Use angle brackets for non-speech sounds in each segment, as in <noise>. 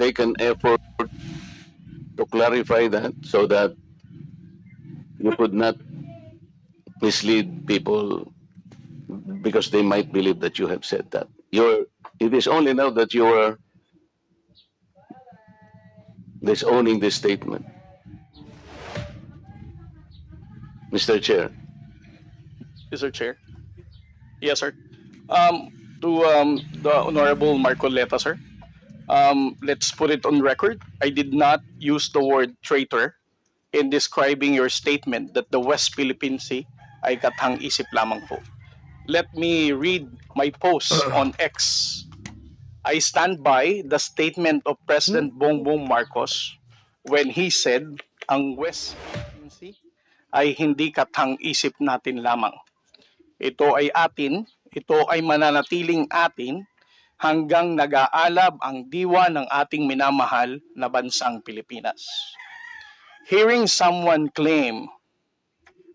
take an effort to clarify that so that you could not mislead people because they might believe that you have said that. You're, it is only now that you are disowning this statement. Mr. Chair. Mr. Chair. Yes, sir. Um, to um, the Honorable Marcoleta, sir. Um, let's put it on record. I did not use the word traitor in describing your statement that the West Philippine Sea ay katang-isip lamang po. Let me read my post on X. I stand by the statement of President Bongbong Marcos when he said ang West Philippine Sea ay hindi katang-isip natin lamang. Ito ay atin, ito ay mananatiling atin hanggang nag-aalab ang diwa ng ating minamahal na bansang Pilipinas. Hearing someone claim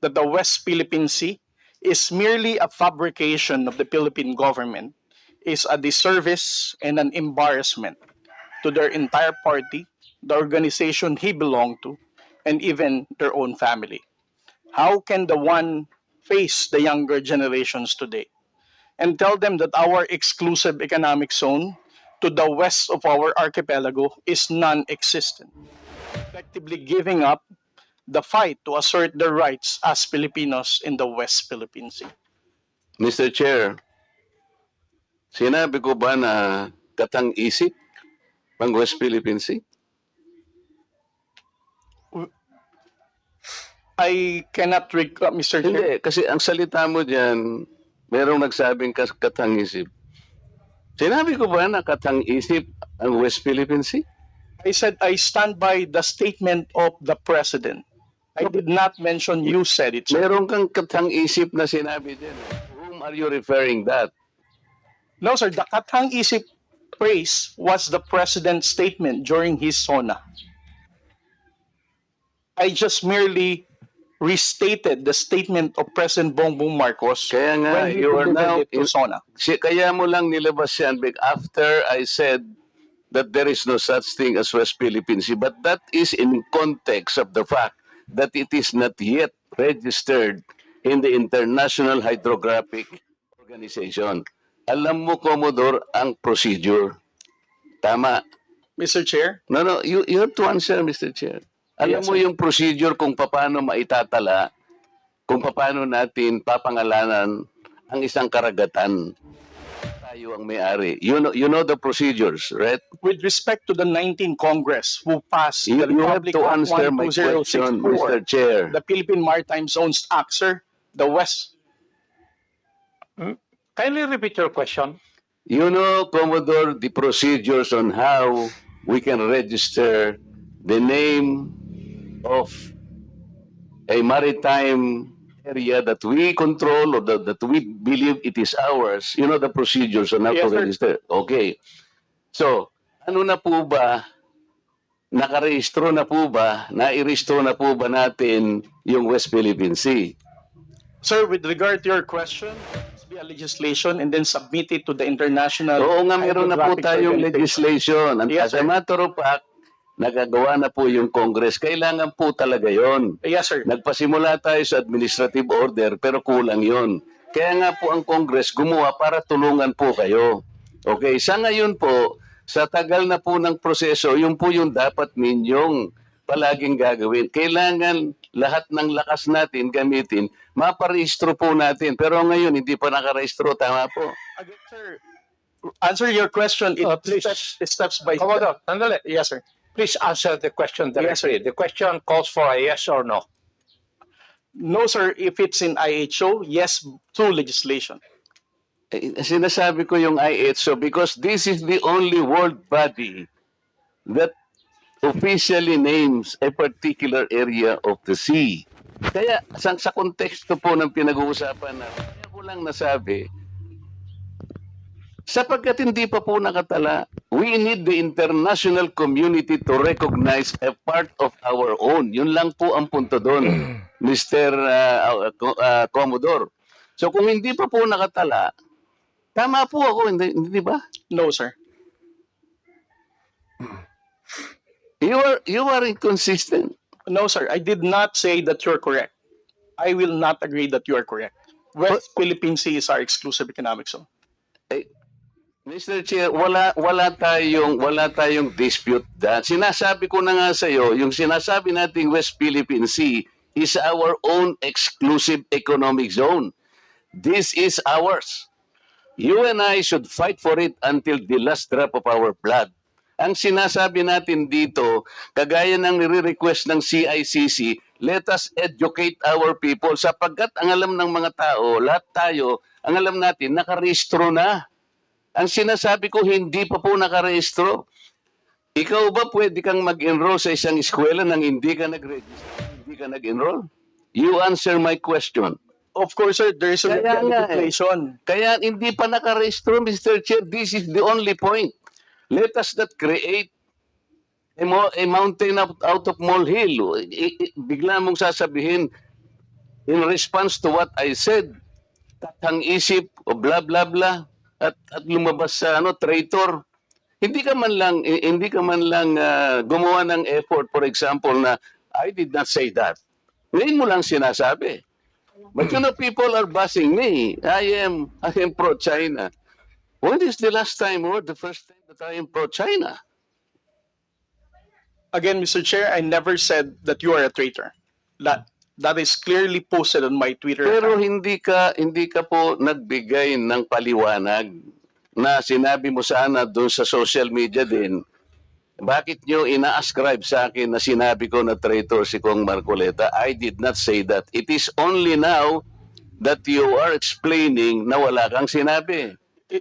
that the West Philippine Sea is merely a fabrication of the Philippine government is a disservice and an embarrassment to their entire party, the organization he belonged to, and even their own family. How can the one face the younger generations today and tell them that our exclusive economic zone to the west of our archipelago is non existent, effectively giving up the fight to assert their rights as Filipinos in the West Philippine Sea? Mr. Chair, sinabi ko ba na katang-isip ang West Philippine Sea? I cannot recall, Mr. Chair. Hindi, kasi ang salita mo dyan, merong nagsabing kas- katang-isip. Sinabi ko ba na katang-isip ang West Philippine Sea? I said I stand by the statement of the President. I did not mention you said it, sir. Meron kang katang-isip na sinabi. To whom are you referring that? No, sir. The katang isip phrase was the president's statement during his SONA. I just merely restated the statement of President Bongbong Marcos Kaya nga, when he you are now... to SONA. Si, kaya mo lang nilabas yan after I said that there is no such thing as West Philippine Sea. But that is in context of the fact that it is not yet registered in the International Hydrographic Organization. Alam mo, Commodore, ang procedure. Tama. Mr. Chair, No, no, you, you have to answer, Mr. Chair. Alam Yes, mo yung procedure kung paano maitatala, kung paano natin papangalanan ang isang karagatan. Tayo ang may-ari. You know, you know the procedures, right? with respect to the 19 Congress who passed You, the you have Republic to Act answer my question, Mr. 12064, Chair. the Philippine Maritime Zones Act, sir, the West. Kindly repeat your question. You know, Commodore, the procedures on how we can register the name of a maritime area that we control or that, that we believe it is ours. You know the procedures on how Yes, to sir. register. Okay. So, ano na po ba, nakarehistro na po ba, nairehistro na po ba natin yung West Philippine Sea? Sir, with regard to your question, a legislation and then submit it to the international. Oo nga, meron na po tayong legislation. And Yes, as a sir. matter of fact, nagagawa na po yung Congress. Kailangan po talaga yon. Yes, sir. Nagpasimula tayo sa administrative order, pero kulang yon. Kaya nga po ang Congress gumawa para tulungan po kayo. Okay, sa ngayon po, sa tagal na po ng proseso, yun po yung dapat ninyong palaging gagawin. Kailangan lahat ng lakas natin gamitin, maparehistro po natin. Pero ngayon, hindi pa nakarehistro, tama po. Again, sir, answer your question. It Uh, please. steps, steps by step. Sandali. Yes, sir. Please answer the question directly. The question calls for a yes or no. No, sir. If it's in IHO, yes, through legislation. Eh, sinasabi ko yung IHO because this is the only world body that officially names a particular area of the sea. Kaya sa, sa konteksto po ng pinag-uusapan natin, kaya ko lang nasabi, sapagkat hindi pa po nakatala, we need the international community to recognize a part of our own. Yun lang po ang punto doon, Mr. uh, uh, uh, Commodore. So kung hindi pa po nakatala, tama po ako, hindi, hindi ba? No, sir. You are you are inconsistent. No, sir. I did not say that you're correct. I will not agree that you are correct. West Philippine Sea is our exclusive economic zone. Mr. Chair, wala wala tayong wala tayong dispute that. Sinasabi ko na nga sa iyo, yung sinasabi nating West Philippine Sea is our own exclusive economic zone. This is ours. You and I should fight for it until the last drop of our blood. Ang sinasabi natin dito, kagaya ng nire-request ng CICC, let us educate our people sapagkat ang alam ng mga tao, lahat tayo, ang alam natin, nakarehistro na. Ang sinasabi ko, hindi pa po nakarehistro. Ikaw ba pwede kang mag-enroll sa isang eskwela nang hindi ka nag-register, hindi ka nag-enroll? You answer my question. Of course, sir, there is a Kaya nga eh. Kaya hindi pa nakarehistro, Mr. Chair. This is the only point. Let us not create a, mo- a mountain out, out of molehill. Bigla mong sasabihin, in response to what I said, katang isip, o blah, blah, blah, at, at lumabas sa ano, traitor. Hindi ka man lang, i- hindi ka man lang ah, gumawa ng effort, for example, na I did not say that. Ngayon mo lang sinasabi. But you know, people are bashing me. I am, I am pro-China. When is the last time or the first time that I am pro-China? Again, Mr. Chair, I never said that you are a traitor. That that is clearly posted on my Twitter. Pero account. hindi ka, hindi ka po nagbigay ng paliwanag na sinabi mo sana doon sa social media din. Bakit nyo ina-ascribe sa akin na sinabi ko na traitor si Kong Marcoleta? I did not say that. It is only now that you are explaining na wala kang sinabi.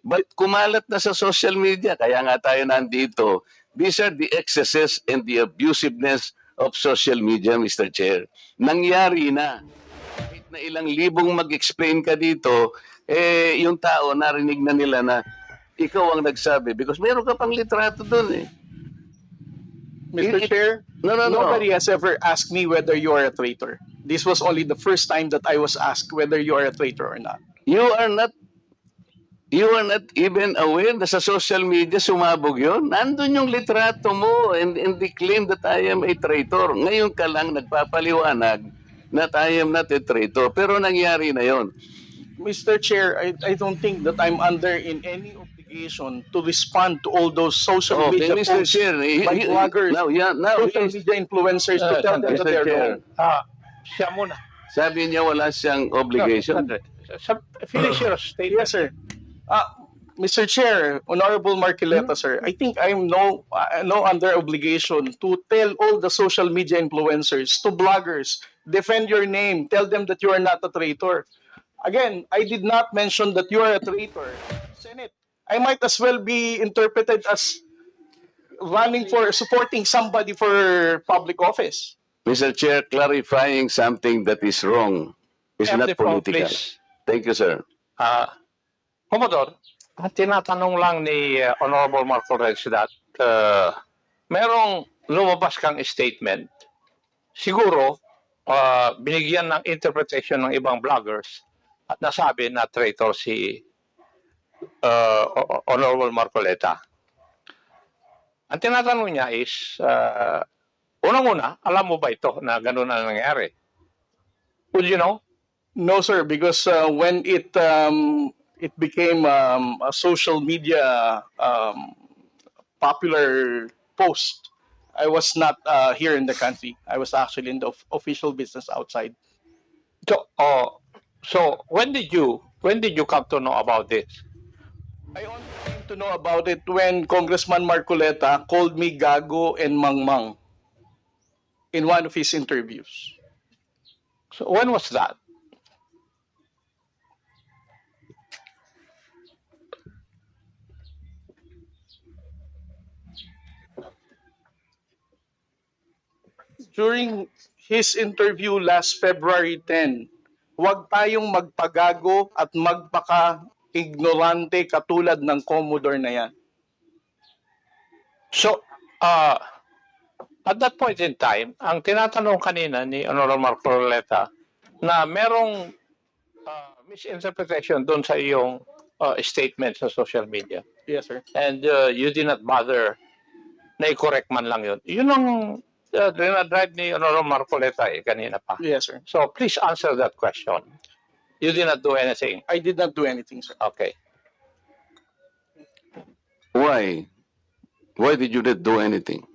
But kumalat na sa social media, kaya nga tayo nandito. These are the excesses and the abusiveness of social media, Mr. Chair. Nangyari na. Kahit na ilang libong mag-explain ka dito, eh, yung tao narinig na nila na ikaw ang nagsabi because meron ka pang litrato doon eh. Mr. it- Chair, No, no, no. nobody has ever asked me whether you are a traitor. This was only the first time that I was asked whether you are a traitor or not. You are not You are not even aware na sa social media sumabog yon. Nandun yung litrato mo and, and they claim that I am a traitor. Ngayon ka lang nagpapaliwanag that I am not a traitor. Pero nangyari na yon. Mr. Chair, I, I don't think that I'm under in any obligation to respond to all those social Okay, media Mr. posts Chair. by he- bloggers, Now, yeah, now, social media influencers to Uh, tell them that they're Chair. wrong. Ah, siya muna. sabi niya wala siyang obligation. No, Finish your statement. Yes, sir. Uh, Mr. Chair, Honorable Marquileta, sir, I think I'm no uh, no under obligation to tell all the social media influencers, to bloggers, defend your name, tell them that you are not a traitor. Again, I did not mention that you are a traitor. Senate, I might as well be interpreted as running for supporting somebody for public office. Mr. Chair, clarifying something that is wrong is not political. please. Thank you, sir. Ah, Commodore, tinatanong lang ni uh, Honorable Marco Reds that uh, merong lumabas kang statement. Siguro, uh, binigyan ng interpretation ng ibang vloggers at nasabi na traitor si uh, Honorable Marcoleta. Ang tinatanong niya is, uh, unang-una, alam mo ba ito na gano'n na nangyari? Would you know? No, sir, because uh, when it um, it became um, a social media um, popular post, I was not uh, here in the country. I was actually in the of- official business outside. So, oh, so when did you when did you come to know about this? I only came to know about it when Congressman Marcoleta called me Gago and Mangmang in one of his interviews. So when was that? During his interview last February 10, huwag tayong magpagago at magpaka-ignorante katulad ng Commodore na yan. So, uh, at that point in time, ang tinatanong kanina ni Honorable Marcoleta na merong uh, misinterpretation doon sa iyong uh, statement sa social media Yes, sir. and uh, you did not bother na i-correct man lang yun. Yun ang uh, dinadrive ni Honorable Marcoleta eh, kanina pa. Yes, sir. So please answer that question. You did not do anything. I did not do anything, sir. Okay. Why? Why did you not do anything?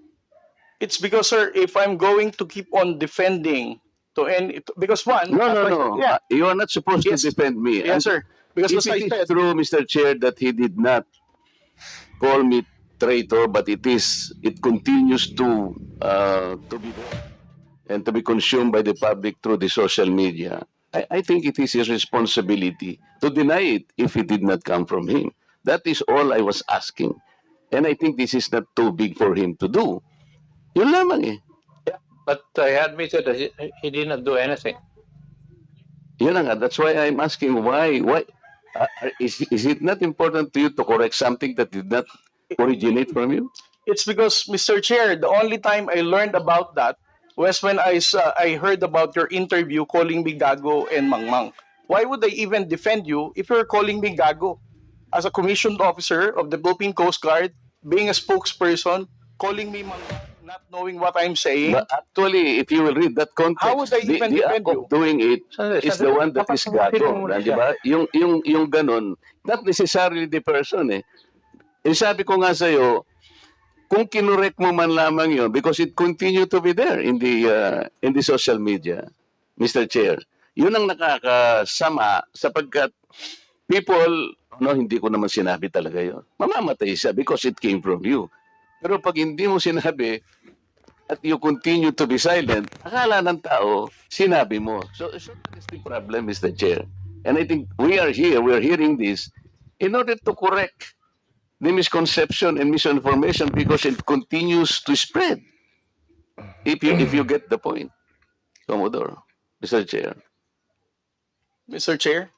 It's because, sir, if I'm going to keep on defending to any, because one, No, no, no. Yeah, You are not supposed Yes. to defend me. yes, sir. Because If as I it said, is true, Mr. Chair, that he did not call me traitor, but it is, it continues to, uh, to be there and to be consumed by the public through the social media. I, I think it is his responsibility to deny it if it did not come from him. That is all I was asking. And I think this is not too big for him to do. Yun lamang eh. But uh, he admitted that he, he did not do anything. Yun nga, that's why I'm asking why, why, uh, is, is it not important to you to correct something that did not originate from you? it's because, Mr. Chair, the only time I learned about that was when I saw, I heard about your interview calling me Gago and Mangmang. Why would I even defend you if you're calling me Gago? As a commissioned officer of the Philippine Coast Guard, being a spokesperson, calling me Mangmang, not knowing what I'm saying. But actually, if you will read that context, How would I the, even the defend act of you? doing it Sandali, is the sandali. one that is gago. di ba? Yung, yung, yung ganon, not necessarily the person eh. Eh, sabi ko nga sa'yo, kung kinurek mo man lamang yun, because it continue to be there in the, uh, in the social media, Mr. Chair. Yun ang nakakasama sapagkat people, no, hindi ko naman sinabi talaga yun. Mamamatay siya because it came from you. Pero pag hindi mo sinabi, at you continue to be silent, akala ng tao, sinabi mo. So, so that is the problem, Mr. Chair. And I think we are here, we are hearing this in order to correct the misconception and misinformation because it continues to spread. If you, if you get the point, Commodore, Mr. Chair. Mr. Chair,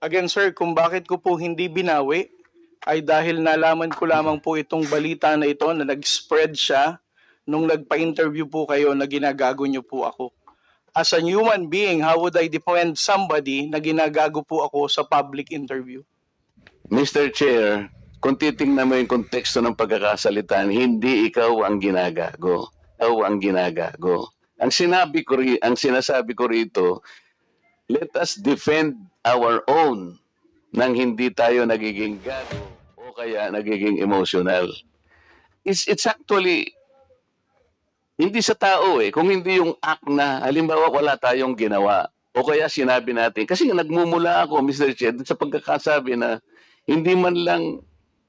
again sir, kung bakit ko po hindi binawi ay dahil nalaman ko lamang po itong balita na ito na nag-spread siya nung nagpa-interview po kayo na ginagago niyo po ako. As a human being, how would I defend somebody na ginagago po ako sa public interview? Mr. Chair, kung titingnan mo yung konteksto ng pagkakasalitan, hindi ikaw ang ginagago. Ikaw ang ginagago. Ang sinabi ko ang sinasabi ko rito, let us defend our own nang hindi tayo nagiging gago o kaya nagiging emotional. It's, it's actually hindi sa tao eh. Kung hindi yung act na, halimbawa wala tayong ginawa, o kaya sinabi natin, kasi nagmumula ako, Mr. Dun sa pagkakasabi na hindi man lang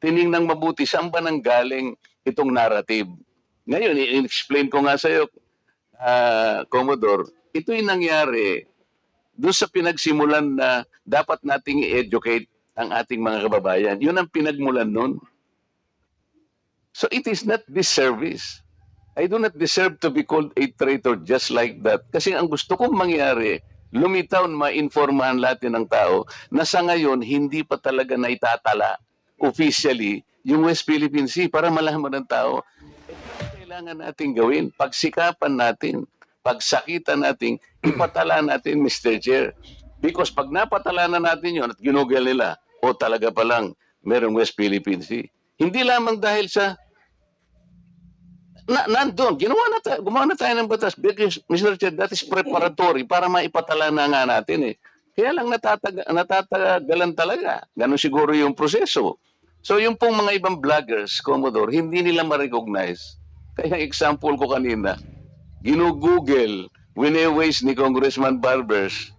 tiningnang mabuti saan ba nang galing itong narrative. Ngayon, i-explain ko nga sa iyo, Commodore, ito'y nangyari doon sa pinagsimulan na dapat nating i-educate ang ating mga kababayan. Yun ang pinagmulan nun. So it is not disservice. I do not deserve to be called a traitor just like that. Kasi ang gusto kong mangyari, lumitaw na ma-informahan natin ng tao na sa ngayon hindi pa talaga na itatala officially yung West Philippine Sea para malaman ng tao. Kailangan natin gawin? Pagsikapan natin, pagsakitan natin, ipatala natin, Mr. Chair. Because pag napatala na natin yun at ginugel nila, o talaga palang merong West Philippine Sea. Hindi lamang dahil sa na, nandun, ginawa na tayo, gumawa na tayo ng batas because, Mr. Chair, that is preparatory para maipatala na nga natin eh. Kaya lang natatag, natatagalan talaga. Ganon siguro yung proseso. So yung pong mga ibang vloggers, Commodore, hindi nila ma-recognize. Kaya example ko kanina, ginugoogle, wineways ni Congressman Barbers,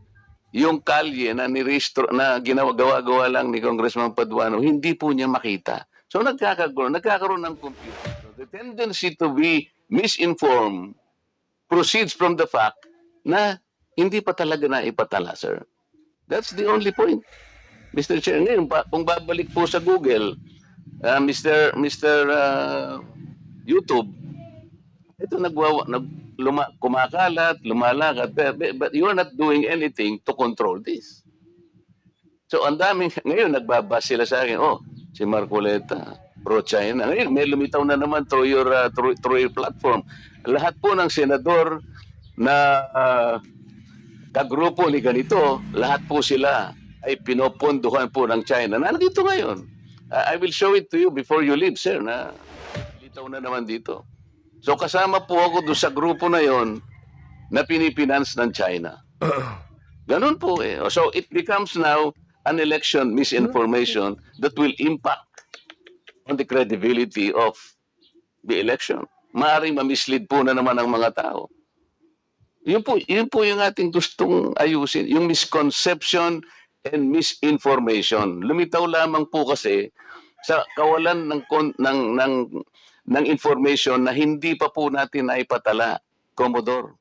yung kalye na nirestro na ginawa gawa-gawa lang ni Congressman Paduano, hindi po niya makita. So nagkakaroon, nagkakaroon ng confusion. So, the tendency to be misinformed proceeds from the fact na hindi pa talaga na ipatala, sir. That's the only point. Mr. Chair, ngayon, pa, kung babalik po sa Google, uh, Mr. Mr. uh, YouTube, ito nagwawa, nag, luma, kumakalat, lumalakad, but, but you are not doing anything to control this. So ang daming, ngayon nagbabas sila sa akin, oh, si Marcoleta, pro-China. Ngayon, may lumitaw na naman through your, uh, through, through your platform. Lahat po ng senador na uh, kagrupo ni ganito, lahat po sila ay pinoponduhan po ng China. Nandito ngayon. Uh, I will show it to you before you leave, sir, na lumitaw na naman dito. So kasama po ako doon sa grupo na yon na pinipinance ng China. <clears throat> Ganun po eh. So it becomes now an election misinformation that will impact on the credibility of the election. Maaring mamislead po na naman ang mga tao. Yun po, yun po yung ating gustong ayusin, yung misconception and misinformation. Lumitaw lamang po kasi sa kawalan ng ng ng ng information na hindi pa po natin naipatala, Commodore.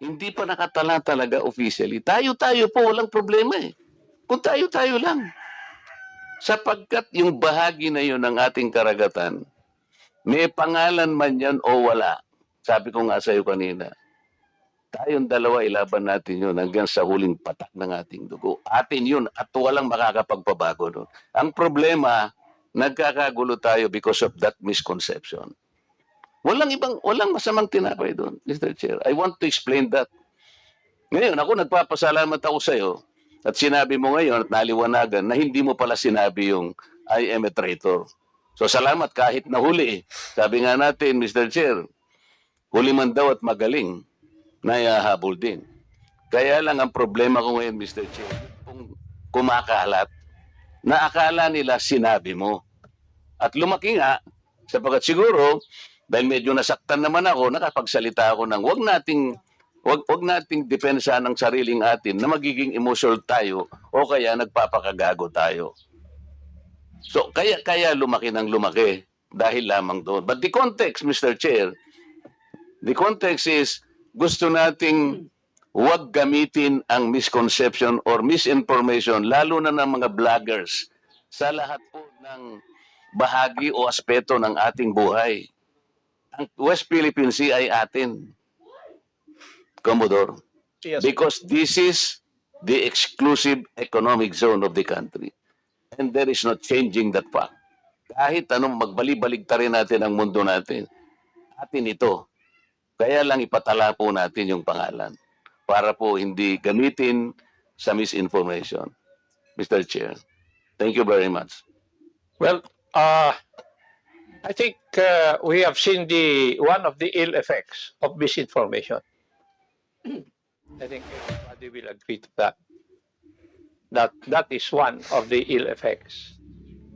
Hindi pa nakatala talaga officially. Tayo-tayo po, walang problema eh. Kung tayo-tayo lang. Sapagkat yung bahagi na yun ng ating karagatan, may pangalan man yan o wala. Sabi ko nga sa iyo kanina, tayong dalawa ilaban natin yun hanggang sa huling patak ng ating dugo. Atin yun at walang makakapagpabago nun. Ang problema, nagkakagulo tayo because of that misconception. Walang ibang, walang masamang tinapay doon, Mr. Chair. I want to explain that. Ngayon, ako nagpapasalamat ako sa iyo at sinabi mo ngayon at naliwanagan na hindi mo pala sinabi yung I am a traitor. So salamat kahit nahuli. Sabi nga natin, Mr. Chair, huli man daw at magaling, nayahabol din. Kaya lang ang problema ko ngayon, Mr. Chair, kung kumakalat, na akala nila sinabi mo. At lumaki nga, sapagkat siguro, dahil medyo nasaktan naman ako, nakapagsalita ako ng wag nating wag wag nating depensa ng sariling atin na magiging emotional tayo o kaya nagpapakagago tayo. So kaya kaya lumaki ng lumaki dahil lamang doon. But the context, Mr. Chair, the context is gusto nating huwag gamitin ang misconception or misinformation lalo na ng mga vloggers sa lahat po ng bahagi o aspeto ng ating buhay. Ang West Philippine Sea ay atin. Commodore. Yes. Because this is the exclusive economic zone of the country. And there is no changing that fact. Kahit anong magbali-balig rin natin ang mundo natin, atin ito. Kaya lang ipatala po natin yung pangalan para po hindi gamitin sa misinformation. Mr. Chair, thank you very much. Well, uh, I think uh, we have seen the one of the ill effects of misinformation. I think everybody will agree to that. That that is one of the ill effects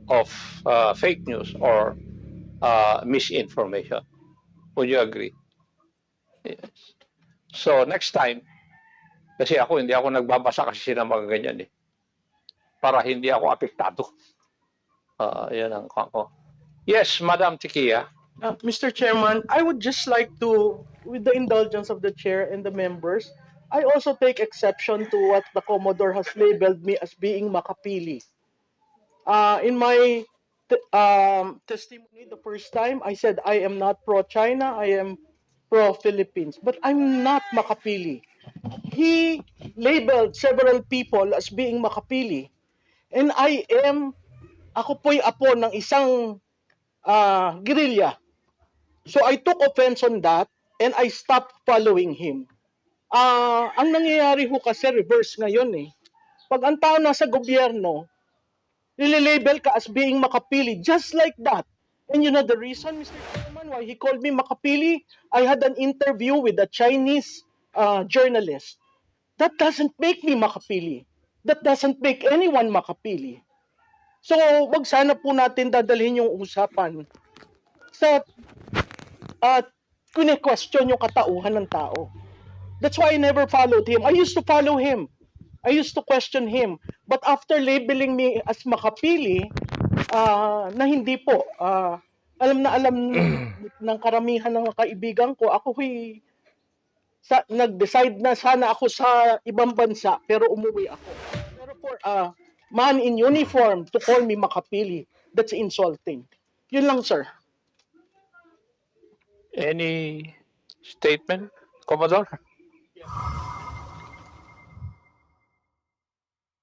of uh, fake news or uh, misinformation. Would you agree? Yes. So next time, kasi ako hindi ako nagbabasa kasi ng mga ganyan eh. Para hindi ako apektado. Ah, yan ang ko. Yes, Madam Tikia. Uh, Mr. Chairman, I would just like to, with the indulgence of the chair and the members, I also take exception to what the Commodore has labeled me as being makapili. Uh, in my um, testimony the first time, I said I am not pro-China, I am pro-Philippines, but I'm not makapili. He labeled several people as being makapili. And I am, ako po'y apo ng isang uh, guerrilla. So I took offense on that and I stopped following him. Ah, ang nangyayari ho kasi reverse ngayon eh. Pag ang tao nasa gobyerno, nililabel ka as being makapili just like that. And you know the reason, Mr. Why he called me makapili? I had an interview with a Chinese uh, journalist. That doesn't make me makapili. That doesn't make anyone makapili. So, wag sana po natin dadalhin yung usapan sa at kine-question yung katauhan ng tao. That's why I never followed him. I used to follow him. I used to question him. But after labeling me as makapili, ah, na hindi po, ah, alam na alam <clears throat> ng karamihan ng kaibigan ko, ako huy, sa, nag-decide na sana ako sa ibang bansa, pero umuwi ako. Pero for a man in uniform to call me makapili, that's insulting. Yun lang, sir. Any statement, Commodore?